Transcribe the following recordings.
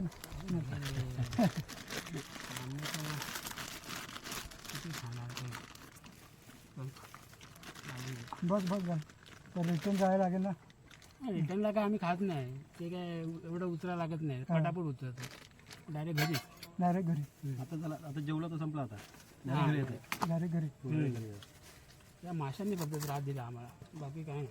ना? बस बस बस. तर रिटर्न जायला लागेल ना? रिटर्नला काय आम्ही खात नाही. ते काय एवढं उतरा लागत नाही. हा. पटापट उतरतं डायरेक्ट घरी. डायरेक्ट घरी. आता झाला आता जेवलं तर संपलं आता. घरी घरी. येते डायरेक्ट घरी त्या माशांनी फक्त त्रास दिला आम्हाला. बाकी काय नाही.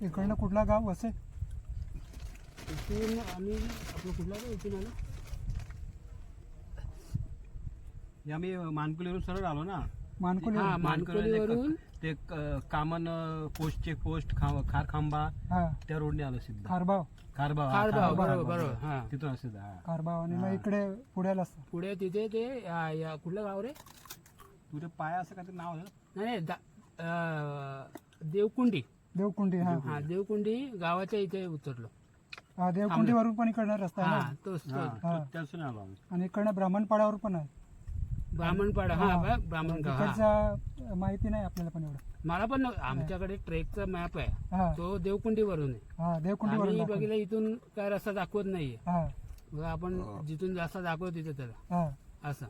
इकडनं कुठला गाव असे इथून आम्ही आपलं कुठला काय इथून आलो. आम्ही मानकुलीवरून सरळ आलो ना. मानकुली हा मानकुलीला मानकोलीवरून. ते कामन पोस्ट चेक पोस्ट खा खार खांबा हा. त्या रोडने आलो सिद्ध. खारबाव खारबाव खारबाव, बरोबर, हा. तिथून असते हा. खारबाव आणि मग. इकडे पुण्याला असतं पुढे तिथे ते या- या कुठलं गाव रे? तुझे पाया असं काहीतरी नाव आहे? ना? नाही देवकुंडी. देवकुंडी हा. हा देवकुंडी गावाच्या इथे उतरलो. हा देवकुंडीवरून पण इकडनं रस्ता आहे हा ना तोच तोच हा. तो- त्यासून आलो आम्ही. आणि इकडनं ब्राह्मणपाड्यावर पण आहे. ब्राह्मणपाडा हा हा. बा- ब्राह्मणगाव हा. तिकडचा माहिती नाही आपल्याला पण एवढं. मला पण नव्ह- आमच्याकडे ट्रेकचा मॅप आहे. हा. तो देवकुंडीवरून आहे. हा देवकुंडीवरून आम्ही दाखवलं. बघितलं इथून काय रस्ता दाखवत नाहीये. हा. मग आपण जिथून जास्त दाखवतो तिथे त्याला. हा. असं.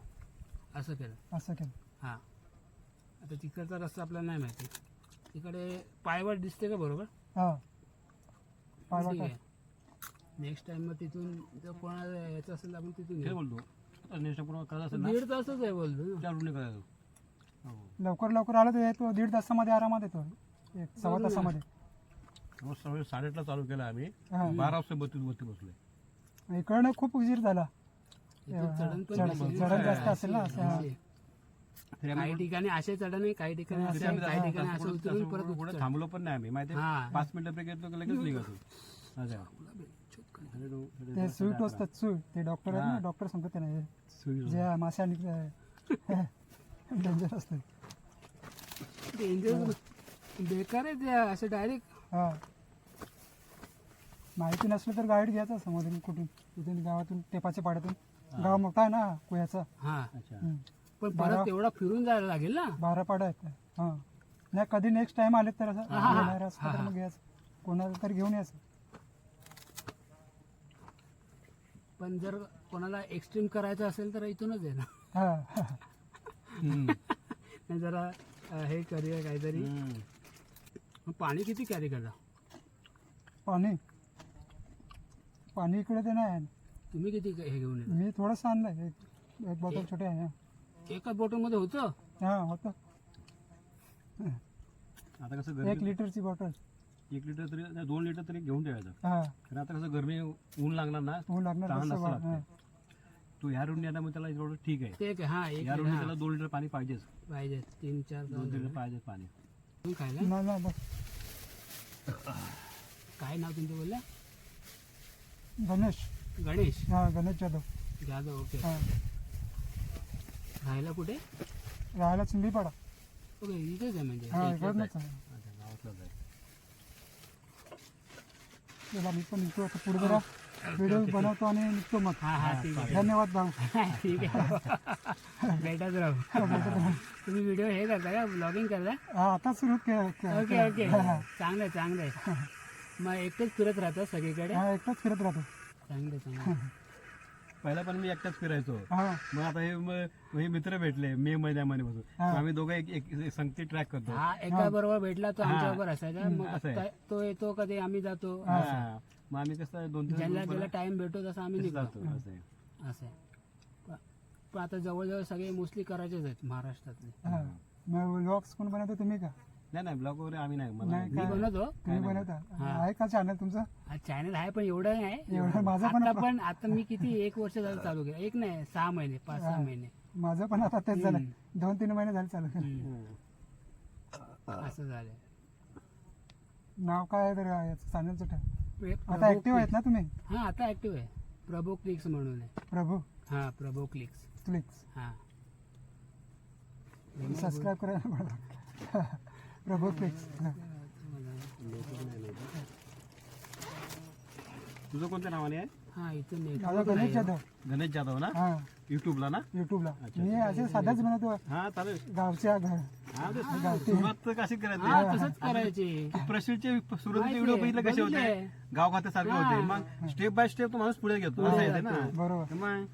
असं केलं. असं केलं. हा. आता तिकडचा रस्ता आपल्याला नाही माहिती. तिकडे पायवाट दिसते का बरोबर? हा. ठीक पायवाट आहे. नेक्स्ट टाइम मग तिथून जर कोणाला यायचं असेल तर आपण तिथून हे. बोलतो. नेक्स्ट पूर्ण करत असेल ना? दीड तासच आहे बोलतो. करायचं हो. लवकर लवकर आला तर येतो. दीड तासामध्ये आरामात येतो. एक सव्वा. तासामध्ये. मग सगळे साडेआठला चालू केलं आम्ही. हा. बारा वाजता बत्तीस बत्तीस बसले इकडनं खूप उशीर झाला. इथे चढण पण. चढण जास्त असेल ना? असं, हा. काही ठिकाणी असे चढण आहे काही ठिकाणी हा, असे आहे, काही ठिकाणी असं उतरून परत उतर. थांबलो पण नाही आम्ही. माहिती. पाच मिनिटं ब्रेक येतो की लगेच निघतो ते साडेअकरा. असतात स्वीट ते डॉक्टर आहेत ना. डॉक्टर सांगतात त्यांना हे. जे मासे आणि डेंजर असते. डेंजर बेकार आहे ते असे डायरेक्ट हा. माहिती नसलं तर गाईड घ्यायचा समोरून कुठून. कुठून गावातून टेपाच्या पाड्यातून. गाव मोठा आहे ना कुयाचा. हा. अच्छा. पण बारा- परत तेवढा फिरून जायला लागेल ना? बारा पाड्या आहेत हा. नाही कधी नेक्स्ट टाइम आले तर असं हा, हा. येणार असलं तर मग कोणाला तर घेऊन यायचं पण जर कोणाला एक्स्ट्रीम करायचं असेल तर इथूनच आहे ना? हा. हम्म. नाही जरा अं, हे करूया काहीतरी. मग पाणी किती कॅरी करता? पाणी? पाणी इकडे ते नाही आहे. तुम्ही किती हे घेऊन येता? मी थोडंसं आणलंय एक एक बॉटल छोटे आहे हा. एका बॉटलमध्ये होतं? हा होतं. आता कसं एक गरमी लिटरची बॉटल एक लिटर तरी नाही, दोन लिटर तरी घेऊन ठेवायचं. हा. कारण आता कसं गरमी ऊन लागणार ना ऊन लागणार तहान जास्त लागते. हा. तो ह्या रोडने आता मग त्याला एवढं ठीक आहे. ते एक हा एक या रोडने हा, त्याला दोन लिटर पाणी पाहिजेच. पाहिजे तीन चार दोन लिटर पाहिजे पाणी. तुम्ही खायला? नाही नाही बस. काय नाव तुमचं बोलल्या गणेश. गणेश. हा गणेश जाधव. जाधव ओके. हा. राहायला कुठे? राहायला चिंबीपाडा ओके इथेच आहे म्हणजे. हा इथेच इकडनंच आहे. अच्छा गावातलाच आहे चला मी पण निघतो आता पुढे जरा. व्हिडिओ बनवतो आणि निघतो मग. हा हा ठीक आहे. धन्यवाद भाऊ. ठीक आहे. भेटत राहू. तुम्ही व्हिडिओ हे करता का? ब्लॉगिंग करता? हा आता सुरू ओके ओके. चांगलं आहे चांगलं आहे. मग एकटेच फिरत सगळीकडे? हा एकटाच फिरत राहतो. चांगलं आहे, चांगलं आहे. पहिला पण मी एकटाच फिरायचो. हा. मग आता हे म- हे मित्र भेटले मे महिन्यामध्ये. बसून हा. आम्ही दोघं एक संगती ट्रॅक करतो. हा एका बरोबर भेटला तो आमच्या हा. बरोबर असायचा. मग असं आहे. काय- तो येतो कधी आम्ही जातो. हा. मग आम्ही कसं दोन तीन ज्याला टाइम भेटतो तसं आम्ही निघतो. जातो असं आहे. असं आहे. प- पण आता जवळजवळ सगळे मोस्टली करायचेच आहेत महाराष्ट्रातले. हा. मग व्लॉग्स कोण बनवतो तुम्ही का? नाही नाही ब्लॉग वगैरे आम्ही नाही मला नाही मी काय? बनवतो तुम्ही बनवता? आहे का चॅनल तुमचं? चॅनल आहे पण एवढं नाही. एवढं माझं पण आता पण आता मी किती एक वर्ष झालं चालू केलं. एक नाही सहा महिने पाच सहा महिने. माझं पण आता तेच झालं. दोन तीन महिने झाले चालू केलं. हम्म. असं झालंय नाव काय आहे तर याचं चॅनलचं ठेव. प्रे- आता प्रभो ऍक्टिव्ह आहेत ना तुम्ही? क्लिक्स. हा आता ऍक्टिव्ह आहे. प्रभो क्लिक्स म्हणून आहे. प्रभू? हा प्रभो क्लिक्स क्लिक्स हा. सबस्क्राईब करायला पडलं तुझं कोणत्या नावाने आहे? हा इथं माझं network गणेश नाही जाधव. आहे. गणेश जाधव ना? हा. युट्यूबला ना? युट्यूबला अच्छा. मी असे साधाच बनवतो हा चालेल. गावच्या घर हा, ते गावठी. सुरुवात तर कशी करायची? हा तसंच करायचे. प्रश्नचे सुरुवातीचे व्हिडिओ आहे, बघितले कसे होते? बघितले. गाव खात्यासारखे होते. मग स्टेप बाय स्टेप तो माणूस पुढे घेतो. असं येते ना. बरोबर. मग